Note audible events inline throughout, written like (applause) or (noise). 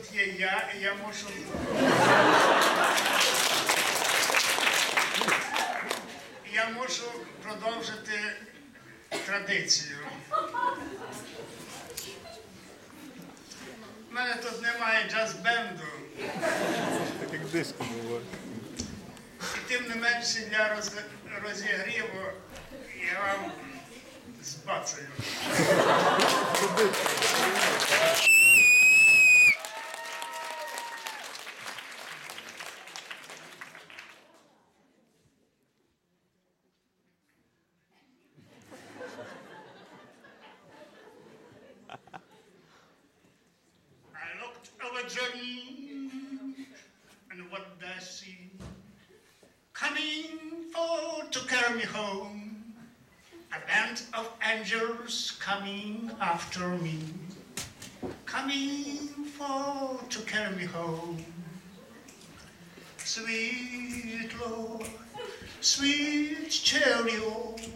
тут є я, і я можу. Я можу продовжити традицію. У мене тут немає джаз-бенду, як диско було. і тим не менше для роз- розігріву я вам збацаю. And what I see? Coming for to carry me home, a band of angels coming after me, coming for to carry me home. Sweet Lord, sweet chariot,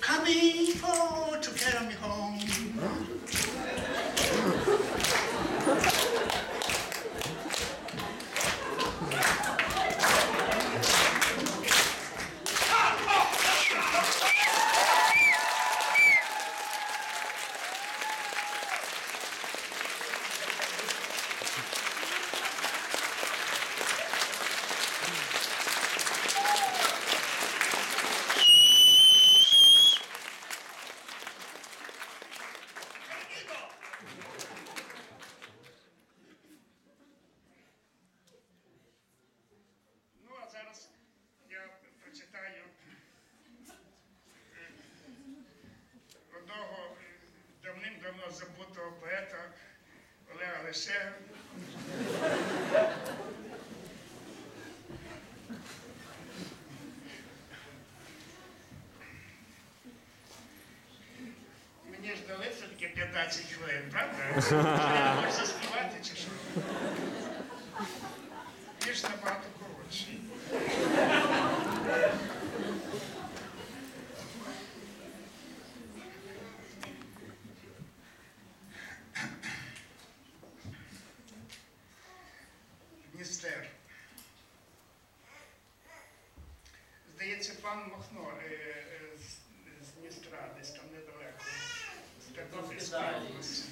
coming for to carry me home. Лише. Мені ж дали все-таки 15 хвилин, правда? (laughs) Здається, пан Махно е, е, з, з Дністра, десь там недалеко. З Тернопільської області.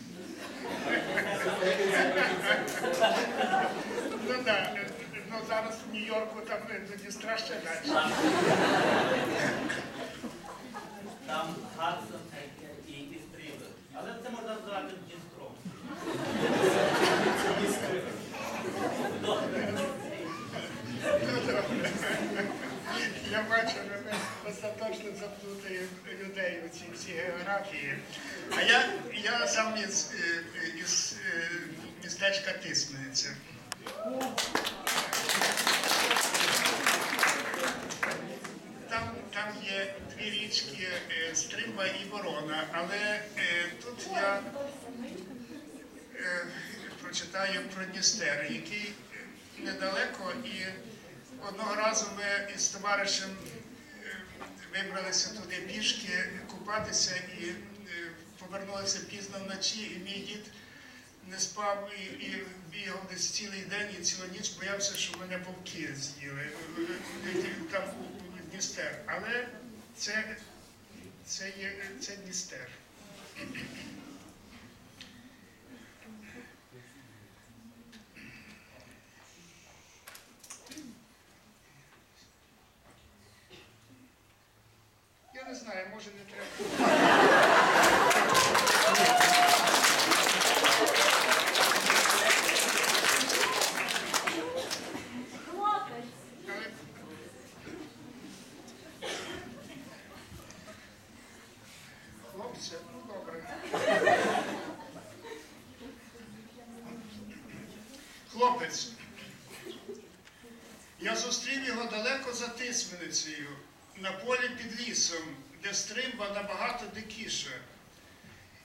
Ну так, ну зараз в Нью-Йорку там е, до Дністра ще далі. Там Хадсон і Істріли. Але це можна назвати Дністром. Я бачу, мене остаточно заплутає всій географії. А я, я сам із, е, із е, містечка Тисмениця. Там, там є дві річки е, Стримба і Ворона, але е, тут я е, прочитаю про Дністер, який е, недалеко і одного разу ми із товаришем е, вибралися туди пішки купатися і е, повернулися пізно вночі, і мій дід не спав і, і бігав десь цілий день і цілу ніч боявся, що мене вовки з'їли е, е, там у Дністер. Але це, це, є, це Дністер. Я не знаю, може не треба. Але Хлопці, ну добре. Хлопець. Я зустрів його далеко за Тисменицею, на полі під лісом, де стримба набагато дикіша.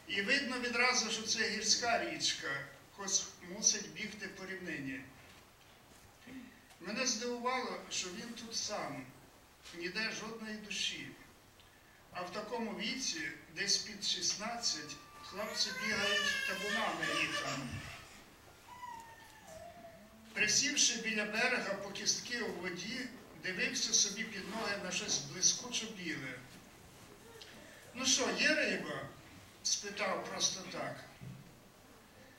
І видно відразу, що це гірська річка, хоч мусить бігти по рівнині. Мене здивувало, що він тут сам, ніде жодної душі. А в такому віці, десь під 16, хлопці бігають табунами літом. Присівши біля берега по кістки у воді, дивився собі під ноги на щось блискучо біле. Ну що, є риба? спитав просто так.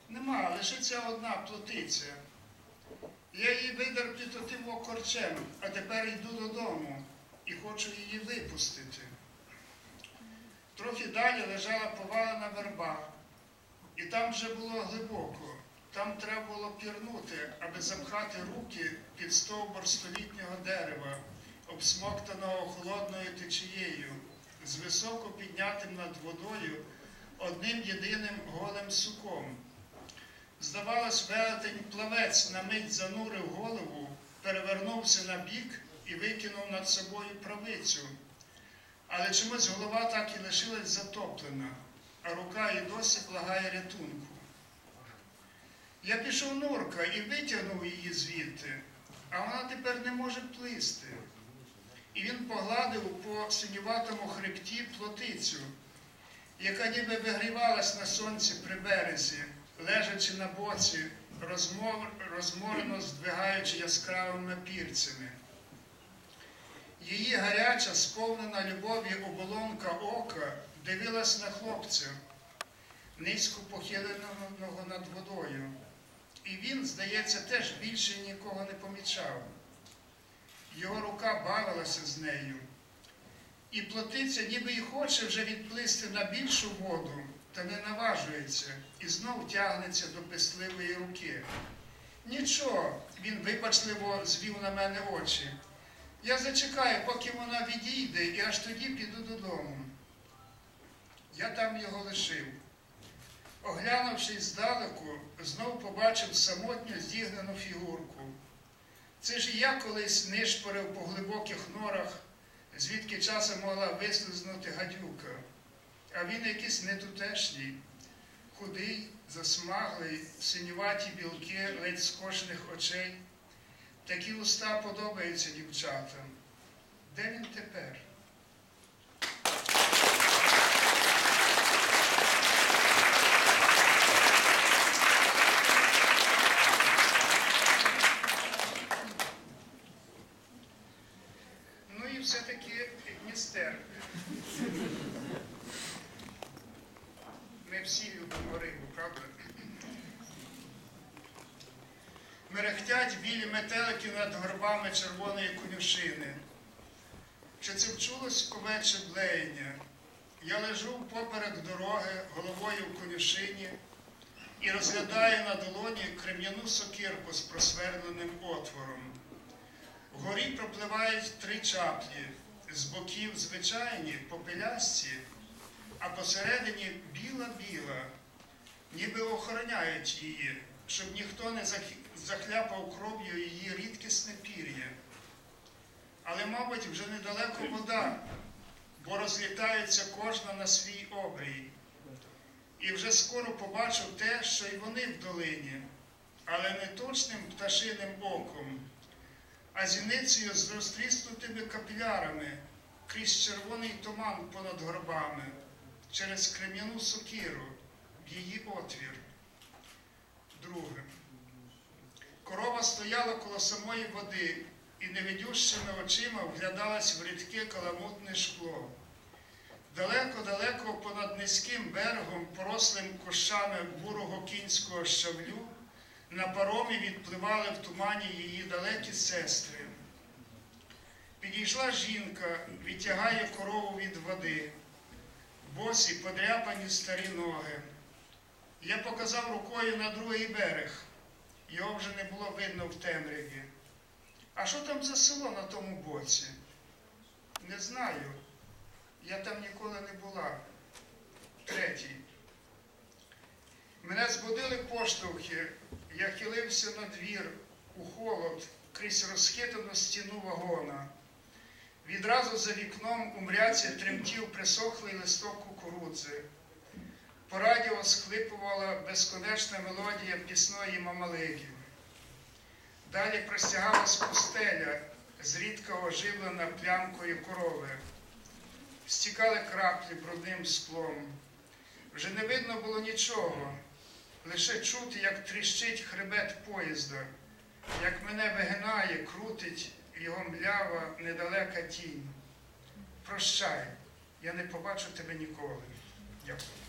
Нема, лише ця одна плотиця. Я її видер під отим окорчем, а тепер йду додому і хочу її випустити. Трохи далі лежала повалена верба, і там вже було глибоко. Там треба було пірнути, аби запхати руки під стовбур столітнього дерева, обсмоктаного холодною течією, з високо піднятим над водою одним єдиним голим суком. Здавалось, велетень плавець на мить занурив голову, перевернувся на бік і викинув над собою правицю. Але чомусь голова так і лишилась затоплена, а рука і досі благає рятунку. Я пішов нурка і витягнув її звідти, а вона тепер не може плисти. І він погладив по синюватому хребті плотицю, яка ніби вигрівалась на сонці при березі, лежачи на боці, розмор, розморено здвигаючи яскравими пірцями. Її гаряча, сповнена любові оболонка ока дивилась на хлопця, низько похиленого над водою. І він, здається, теж більше нікого не помічав. Його рука бавилася з нею. І плотиця ніби й хоче вже відплисти на більшу воду, та не наважується і знов тягнеться до писливої руки. Нічого, він вибачливо звів на мене очі. Я зачекаю, поки вона відійде, і аж тоді піду додому. Я там його лишив. Оглянувшись здалеку, знов побачив самотньо зігнану фігурку. Це ж і я колись нишпорив по глибоких норах, звідки часом могла вислизнути гадюка. А він якийсь нетутешній, худий, засмаглий, синюваті білки ледь скошених очей. Такі уста подобаються дівчатам. Де він тепер? Ну і все-таки Дністер. Ми всі любимо рибу, правда? Мерехтять білі метелики над горбами червоної конюшини. Чи це вчулось овече блеяння? Я лежу поперек дороги, головою в конюшині і розглядаю на долоні крем'яну сокирку з просверленим отвором. Вгорі пропливають три чаплі, з боків звичайні, попелясті, а посередині біла-біла, ніби охороняють її, щоб ніхто не зах- захляпав кров'ю її рідкісне пір'я. Але, мабуть, вже недалеко вода, бо розлітається кожна на свій обрій. І вже скоро побачив те, що й вони в долині, але не точним пташиним оком, а зіницею з розтріснутими капілярами крізь червоний туман понад горбами, через крем'яну сокиру в її отвір. Стояла коло самої води і невидющими очима вглядалась в рідке каламутне шкло. Далеко-далеко понад низьким берегом, порослим кущами бурого кінського щавлю, на паромі відпливали в тумані її далекі сестри. Підійшла жінка, відтягає корову від води, босі подряпані старі ноги. Я показав рукою на другий берег. Його вже не було видно в темряві. А що там за село на тому боці? Не знаю. Я там ніколи не була. Третій. Мене збудили поштовхи. Я хилився на двір у холод крізь розхитану стіну вагона. Відразу за вікном у мряці тремтів присохлий листок кукурудзи. По радіо схлипувала безконечна мелодія пісної мамалиги. Далі простягалась пустеля, зрідка оживлена плямкою корови. Стікали краплі брудним склом. Вже не видно було нічого, лише чути, як тріщить хребет поїзда, як мене вигинає, крутить його млява недалека тінь. Прощай, я не побачу тебе ніколи. Дякую.